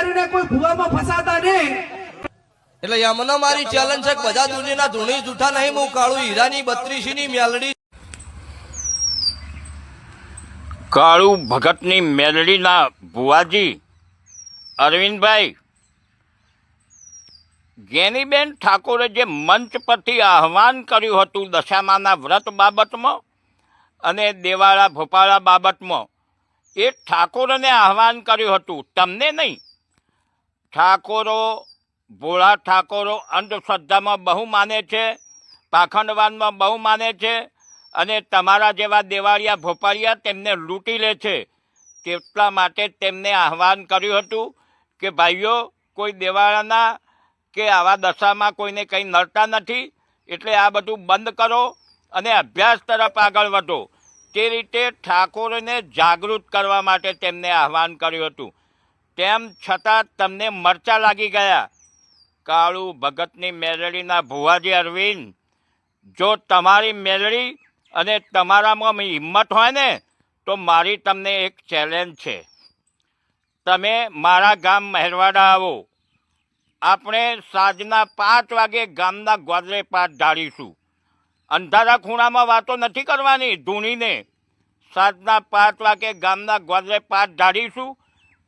કરીને કોઈ ભૂવામાં ફસાતા નહીં એટલે યમનો મારી ચેલેન્જ છે બધા દુનિયાના ધૂણી જૂઠા નહીં હું કાળું હીરાની બત્રીસી ની મેલડી. કાળુ ભગતની મેલડીના ભુવાજી અરવિંદભાઈ ગેનીબેન ઠાકોરે જે મંચ પરથી આહવાન કર્યું હતું દશામાના વ્રત બાબતમાં અને દેવાળા ભોપાળા બાબતમાં એ ઠાકોરને આહવાન કર્યું હતું. તમને નહીં ઠાકોરો, ભોળા ઠાકોરો અંધશ્રદ્ધામાં બહુ માને છે, પાખંડવાનમાં બહુ માને છે અને તમારા જેવા દેવાળિયા ભોપાળિયા તેમને લૂંટી લે છે. તેટલા માટે તેમને આહવાન કર્યું હતું કે, ભાઈઓ, કોઈ દેવાળાના કે આવા દશામાં કોઈને કંઈ નડતા નથી, એટલે આ બધું બંધ કરો અને અભ્યાસ તરફ આગળ વધો. તે રીતે ઠાકોરને જાગૃત કરવા માટે તેમને આહવાન કર્યું હતું. તેમ છતાં તમને મરચા લાગી ગયા? કાળુ ભગતની મેલડીના ભુવાજી અરવિંદ, જો તમારી મેલડી અને તમારામાં હિંમત હોય ને, તો મારી તમને એક ચેલેન્જ છે. તમે મારા ગામ મહેરવાડા આવો. આપણે સાંજના પાંચ વાગે ગામના ગોદરે પાઠ ઢાળીશું. અંધારા ખૂણામાં વાતો નથી કરવાની ધૂણીને. સાંજના પાંચ વાગે ગામના ગોદરે પાઠ ઢાળીશું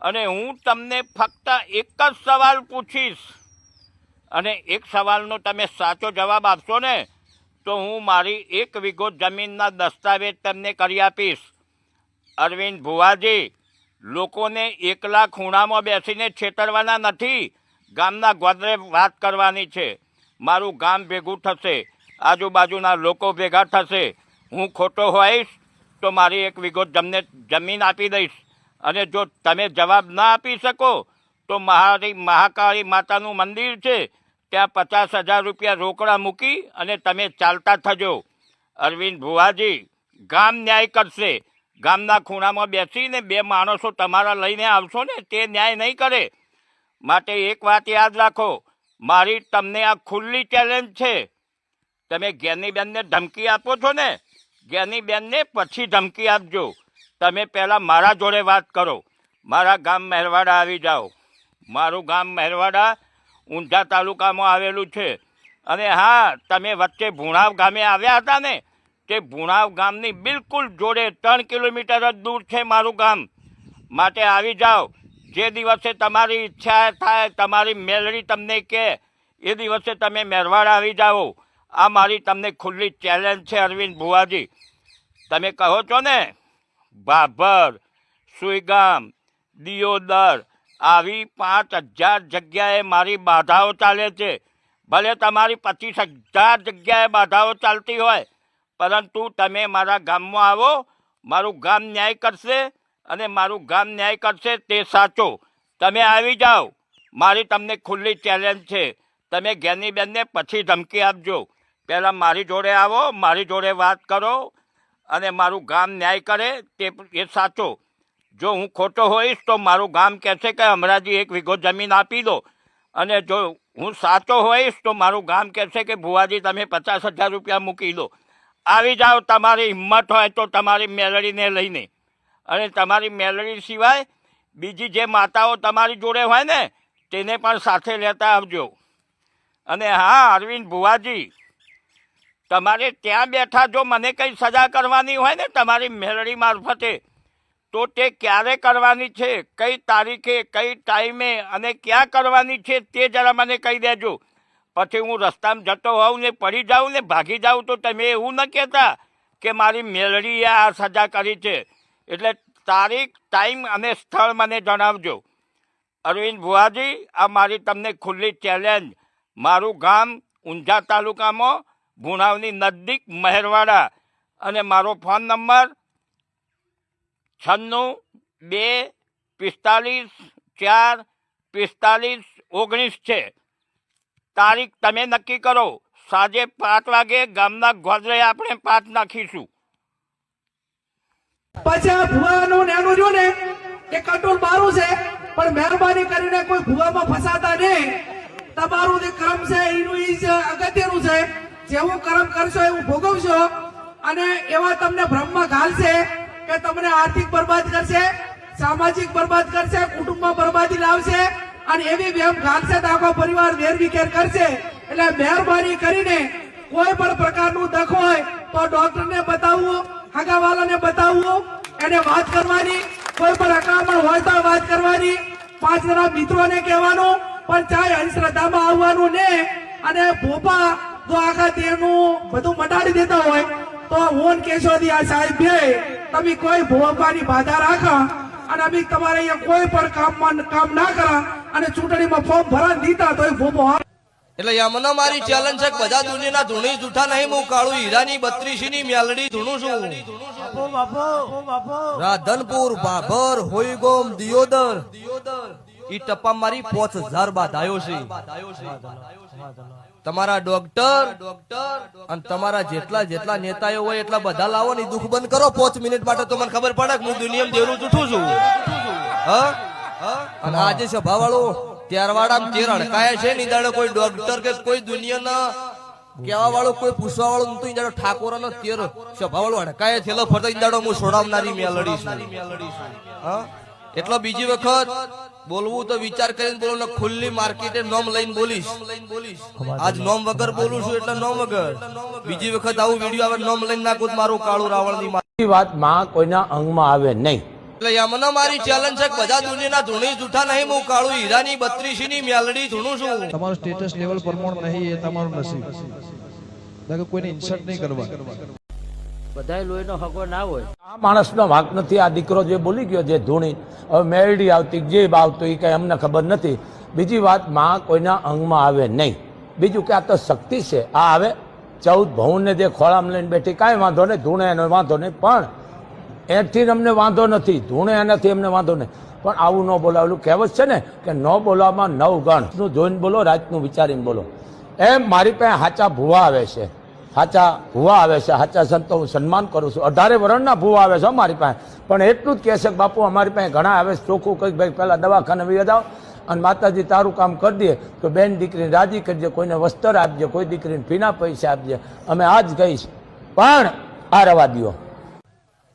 અને હું તમને ફક્ત એક જ સવાલ પૂછીશ. અને એક સવાલનો તમે સાચો જવાબ આપશો ને, તો હું મારી એક વીઘો જમીનના દસ્તાવેજ તમને કરી આપીશ. અરવિંદ ભુવાજી, લોકોને એકલા ખૂણામાં બેસીને છેતરવાના નથી, ગામના ગોદરે વાત કરવાની છે. મારું ગામ ભેગું થશે, આજુબાજુના લોકો ભેગા થશે. હું ખોટો હોઈશ, તો મારી એક વીઘો જમને જમીન આપી દઈશ. અને જો તમે જવાબ ના આપી શકો, તો મહારી, મહાકાળી માતાનું મંદિર છે. ત્યાં પચાસ હજાર રૂપિયા રોકડા મૂકી અને તમે ચાલતા થજો. અરવિંદ ભુવાજી, ગામ ન્યાય કરશે. ગામના ખૂણામાં બેસીને બે માણસો તમારા લઈને આવશો ને, તે ન્યાય નહીં કરે. માટે એક વાત યાદ રાખો, મારી તમને આ ખુલ્લી ચેલેન્જ છે. તમે જ્ઞાનીબેનને ધમકી આપો છો ને? જ્ઞાનીબેનને પછી ધમકી આપજો. તમે પહેલાં મારા જોડે વાત કરો. મારા ગામ મહેરવાડા આવી જાઓ. મારું ગામ મહેરવાડા ઊંઝા તાલુકામાં આવેલું છે. અને હા, તમે વચ્ચે ભુણાવ ગામે આવ્યા હતા ને, તે ભુણાવ ગામની બિલકુલ જોડે ત્રણ કિલોમીટર જ દૂર છે મારું ગામ. માટે આવી જાઓ. જે દિવસે તમારી ઈચ્છા થાય, તમારી મેલડી તમને કહે, એ દિવસે તમે મહેરવાડા આવી જાઓ. આ મારી તમને ખુલ્લી ચેલેન્જ છે અરવિંદ ભુવાજી. તમે કહો છો ને? ભાભર સુઈગામ, દિયોદર આવી પાંચ હજાર જગ્યાએ મારી બાધાઓ ચાલે છે. ભલે તમારી પચીસ હજાર જગ્યાએ બાધાઓ ચાલતી હોય, પરંતુ તમે મારા ગામમાં આવો, મારું ગામ ન્યાય કરશે અને મારું ગામ ન્યાય કરશે તે સાચો. તમે આવી જાઓ. મારી તમને ખુલ્લી ચેલેન્જ છે. તમે જ્ઞાનીબેનને પછી ધમકી આપજો. પહેલાં મારી જોડે આવો, મારી જોડે વાત કરો અને મારું ગામ ન્યાય કરે તે એ સાચો. જો હું ખોટો હોઈશ તો મારું ગામ કહેશે કે હમણાંજી એક વીઘો જમીન આપી દો. અને જો હું સાચો હોઈશ તો મારું ગામ કહેશે કે ભુવાજી તમે પચાસ હજાર રૂપિયા મૂકી દો. આવી જાઓ, તમારી હિંમત હોય તો તમારી મેલડીને લઈને. અને તમારી મેલડી સિવાય બીજી જે માતાઓ તમારી જોડે હોય ને, તેને પણ સાથે લેતા આવજો. અને હા, અરવિંદ ભુવાજી તમારે ત્યાં બેઠા જો મને કંઈ સજા કરવાની હોય ને તમારી મેળડી મારફતે, તો તે ક્યારે કરવાની છે? કઈ તારીખે, કઈ ટાઈમે અને ક્યાં કરવાની છે તે જરા મને કહી દેજો. પછી હું રસ્તામાં જતો હોઉં ને, પડી જાઉં ને, ભાગી જાઉં તો તમે એવું ન કહેતા કે મારી મેળડીએ આ સજા કરી છે. એટલે તારીખ, ટાઈમ અને સ્થળ મને જણાવજો. અરવિંદ ભુવાજી, આ મારી તમને ખુલ્લી ચેલેન્જ. મારું ગામ ઊંઝા તાલુકામાં ભુણાવની નજદીક મહેરવાડા. અને મારો ફોન નંબર છન્નું બે પિસ્તાલીસ ચાર પિસ્તાલીસ ઓગણીસ છે. તારીખ તમે નક્કી કરો. સાંજે પાંચ વાગે ગામના ગોદરે આપણે પાંચ નાખીશું. પછી આ ભુવાનું ને એનું જો ને, એ કંટ્રોલ મારું છે, પણ મહેરબાની કરીને કોઈ ભુવામાં ફસાતા નહીં. તમારું જે કામ છે, એનું ઈ અગત્યનું છે. જેવું કર્મ કરશો, એવું ભોગવશો, અને એવા તમને ભ્રમમાં ઘાલશે કે તમને આર્થિક બરબાદ કરશે, સામાજિક બરબાદ કરશે કુટુંબમાં બરબાદી લાવશે, અને એવી વેમ ઘાલશે તો આખો પરિવાર વેરવિખેર કરશે. એટલે મહેરબાની કરીને કોઈ પણ પ્રકારનું દખ હોય તો ડોક્ટરને બતાવવું હગાવાલાને બતાવવું, એને વાત કરવાની, કોઈ પણ અકળામણ હોય તો વાત કરવાની. પાંચ જણા મિત્રોને કહેવાનું, પણ ચાહે અંધશ્રદ્ધામાં આવવાનું ને, અને ભોપા જો આખા તેનું બધું મટાડી દેતા હોય તો હું કેશોદી આ સાહેબ બે તમે કોઈ ભોપાની બાધા રાખા? અને અમે તમારે અહીંયા કોઈ પણ કામમાં કામ ના કરા અને ચૂંટણીમાં ફોર્મ ભરા દીધા તો એ ભોપો એટલે યમનો મારી ચેલેન્જ છે બધા દુનિયાના ધૂણી જૂઠા નહીં હું કાળું હીરાની બત્રીસી ની મેલડી ધૂણું છું. રાધનપુર બાભર હોઈગોમ દિયોદર. દિયોદર ઈ ટપ્પા મારી પોચ હજાર બાધાયો છે. તમારા ડોક્ટર અને તમારા જેટલા જેટલા નેતાઓ હોય, એટલા બધા લાવો ને દુઃખ બંધ કરો. પાંચ મિનિટ માટે તો મને ખબર પડે કે હું દુનિયામાં દેવનું જૂઠું છું. અને આજે સભા વાળો ત્યારવાડા કેરણ અડકાયા છે, ની દાડે કોઈ ડોક્ટર કે કોઈ દુનિયાના કેવા વાળો કોઈ પૂછવા વાળો નતું ઈ દાડો ઠાકોર નો તેર સભા વાળો અડકાય ફરતો ઈ દાડો હું છોડાવનારી મેલડી છું. હા? એટલો બીજી વખત બોલવું તો વિચાર કરીને બોલો ખુલ્લી માર્કેટે નોમ લઈને બોલીશ. આજ નોમ વગર બોલું છું એટલે નોમ વગર. બીજી વખત આવું વીડિયો આવે નોમ લઈને નાખું તો મારું કાળું રાવણની વાતમાં કોઈના અંગમાં આવે નહીં. એટલે યમનો મારી ચેલેન્જ છે કે બધા દુનિયાના ધૂણી જૂઠા નહીં હું કાળું હીરાની બત્રીસી ની મેલડી ધૂણું છું. તમારું સ્ટેટસ લેવલ પ્રમાણ નહીં એ તમારું નસીબ. કોઈને ઇન્સલ્ટ નહીં કરવા. બધાય લોહીનો હગો ના હોય. આ માણસનો વાંક નથી, આ દીકરો જે બોલી ગયો, જે ધૂણી, હવે મેરડી આવતી જે આવતો એ કઈ અમને ખબર નથી. બીજી વાત, માં કોઈના અંગમાં આવે નહીં. બીજું કે આ તો શક્તિ છે, આ આવે ચૌદ ભવનને જે ખોળામાં લઈને બેઠી, કાંઈ વાંધો નહીં, ધૂણે એનો વાંધો નહીં, પણ એથી અમને વાંધો નથી, ધૂણે એનાથી અમને વાંધો નહીં. પણ આવું ન બોલાવેલું કહેવત છે ને, કે ન બોલવામાં નવ ગણ. જોઈને બોલો, રાતનું વિચારીને બોલો. એમ મારી પાસે હાચા ભૂવા આવે છે. હાચા ભૂવા આવે છે હાચા સંતો હું સન્માન કરું છું. અઢારે વરણના ભૂવા આવે છે અમારી પાસે. પણ એટલું જ કહે છે કે બાપુ, અમારી પાસે ઘણા આવે છે. ચોખ્ખું કંઈક ભાઈ પહેલાં દવાખાને વી જાઓ અને માતાજી તારું કામ કરી દે તો બેન દીકરીને રાજી કરજે, કોઈને વસ્ત્ર આપજે, કોઈ દીકરીને ફીના પૈસા આપજે. અમે આ જ કહીશ. પણ આ રવા દ્યો.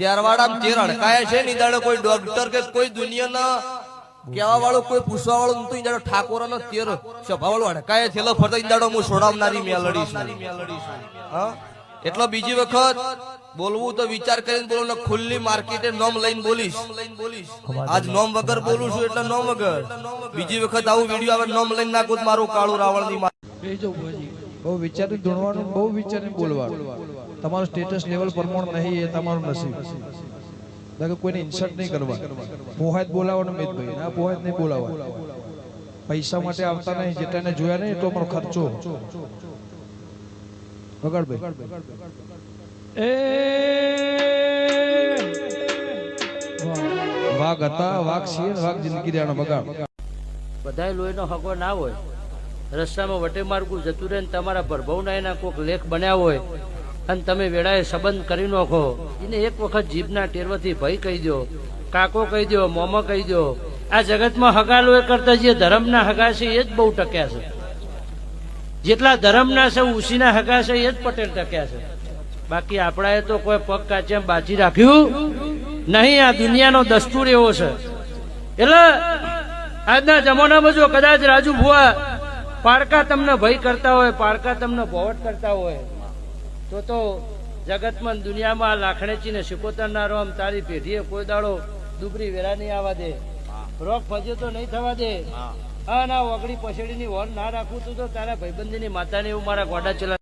ત્યારવાડા તેર રડકાય છે ની દાડો કોઈ ડોક્ટર કે કોઈ દુનિયાના કેવા વાળો કોઈ પૂછવા વાળો નતું ઈ ઠાકોર નો તેર સભા વાળો અડકાય થયેલો ફરતો ઈ દાડો હું છોડાવનારી મેલડી છું. એટલો બીજી વખત બોલવું તો વિચાર કરીને બોલો, ને ખુલ્લી માર્કેટે નોમ લઈને બોલીશ. આજ નોમ વગર બોલું છું એટલે નોમ વગર. બીજી વખત આવું વીડિયો આવે, નોમ લઈને નાખું મારું કાળું રાવણની બહુ વિચારી, ધૂણવાનું, બહુ વિચારી બોલવાનું. તમારું સ્ટેટસ લેવલ પ્રમાણ નહીં એ તમારું નસીબ. બાકી કોઈને ઇન્સર્ટ નહીં કરવા. પોહાત બોલાવવાનું મિતભાઈ ના પોહાત નહીં બોલાવવા પૈસા માટે આવતા નહીં જેટલાને જોયા નહીં એટલો પણ ખર્ચો. વગાડભાઈ વાઘ હતા વાઘ છીએ વાઘ જિંદગી રહ્યા બગાડ. બધાય લોહીનો હકો ના હોય. રસ્તામાં વટે માર્ગું જતું રહે ને તમારા ભરભવના એના કોઈક લેખ બન્યા હોય. અને તમે વેળાએ સંબંધ કરી નાખો. એને એક વખત જીભના ટેરવાથી ભય કહી દો કાકો કહી દો મોમો કહી દો આ જગતમાં હગાલો એ કરતા જે ધર્મના હગા છે એ જ બહુ ટક્યા છે. જેટલા ધર્મના છે, ઉસીના હગા છે, એ જ પટેલ ટક્યા છે. બાકી આપણાએ તો કોઈ પગ કાચ્યા બાજી રાખ્યું નહીં, આ દુનિયાનો દસ્તુર એવો છે. એટલે આજના જમાનામાં જો કદાચ રાજુ ભુવા પારકા તમને ભય કરતા હોય, પારકા તમને ભોવટ કરતા હોય તો તો જગતમાં દુનિયામાં લાખણેચીને લાખણેચી ને સિકોતરના રોમ તારી પેઢીએ કોઈ દાડો દુબરી વેરા નહીં આવવા દે. રોગ ફજ્યો તો નહીં થવા દે. હા. ના ઓગળી પછેડીની હોર ના રાખવું તું તો તારા ભાઈબંધીની માતાને એવું મારા ગોડા ચલા